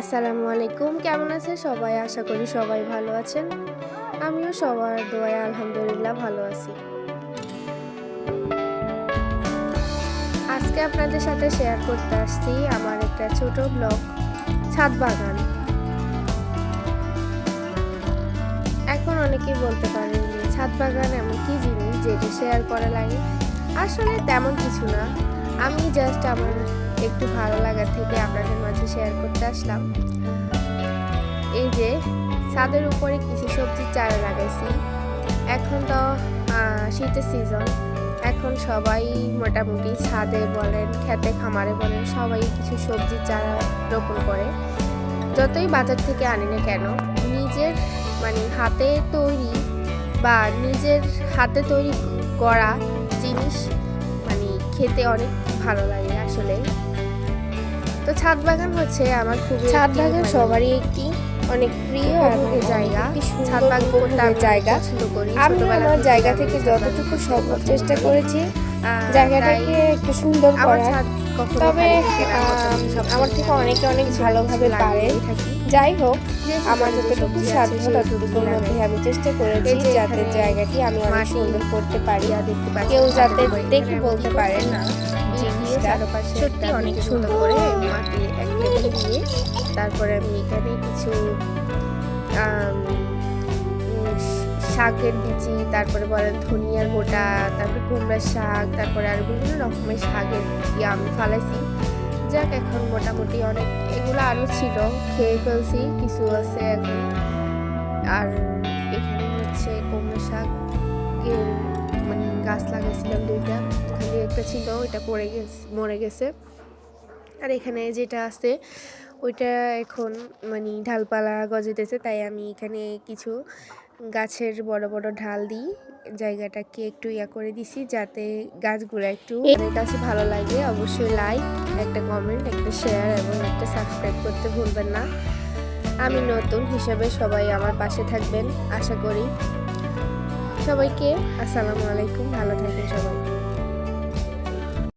আসসালামু আলাইকুম। কেমন আছে সবাই? আশা করি সবাই ভালো আছেন। আমিও সবার দোয়ায় আলহামদুলিল্লাহ ভালো আছি। আজকে আপনাদের সাথে শেয়ার করতে আসছি আমার একটা ছোট ব্লগ ছাদ বাগান। এখন অনেকেই বলতে পারেন যে ছাদ বাগান এমন কি জিনিস যেটা শেয়ার করা লাগে? আসলে তেমন কিছু না। আমি জাস্ট আমার একটু ভালো লাগার থেকে আপনাদের মাঝে শেয়ার করতে আসলাম। এই যে, ছাদের উপরে কিছু সবজির চারা লাগাইছি। এখন তো শীতের সিজন এখন সবাই মোটামুটি ছাদে বলেন খেতে খামারে বলেন, সবাই কিছু সবজির চারা রোপণ করে। যতই বাজার থেকে আনি না কেন, নিজের মানে হাতে তৈরি বা নিজের হাতে তৈরি করা জিনিস মানে খেতে অনেক ভালো লাগে আসলে। তো ছাদ বাগান হচ্ছে আমার খুবই ছাদ বাগান সবারই একটি অনেক প্রিয় এবং জায়গা। ছাদ বাগান করতে জায়গা। আমি আমার জায়গা থেকে যতটুকু সম্ভব চেষ্টা করেছি। জায়গাটাকে একটু সুন্দর করার। তবে আমার থেকে। অনেকে অনেক ভালোভাবে পারে। যাই হোক আমার যতটুকু সাধ্য ততটুকুর মধ্যে আমি চেষ্টা করেছি যাতে জায়গাটি আমি অনেক সুন্দর করতে পারি। কেউ যাতে দেখে বলতে পারে না? দিয়ে জিনিসটা চারপাশে সত্যি অনেক সুন্দর। করে মাটি এক লেভেল দিয়ে তারপরে আমি এখানে কিছু শাকের বিচি তারপরে বলেন ধনিয়ার গোটা তারপরে কুমড়ার শাক তারপরে আর বিভিন্ন রকমের শাকের ইয়ে আমি ফালাইছি যাক এখন মোটামুটি অনেক এগুলো আরও ছিল খেয়ে ফেলছি কিছু আছে এখন আর একটা ছিল, ওইটা পড়ে গেছে, মরে গেছে। আর এখানে যেটা আছে, ওইটা এখন মানে ঢালপালা গজাইতেছে, তাই আমি এখানে কিছু গাছের বড় বড় ঢাল দিই, জায়গাটাকে একটু ইয়া করে দিছি, যাতে গাছগুলো একটু আমার কাছে ভালো লাগে। অবশ্যই লাইক একটা কমেন্ট একটা শেয়ার এবং একটা সাবস্ক্রাইব করতে ভুলবেন না। আমি নতুন হিসাবে সবাই আমার পাশে থাকবেন, আশা করি। সবাইকে আসসালামু আলাইকুম, ভালো থাকেন সবাই।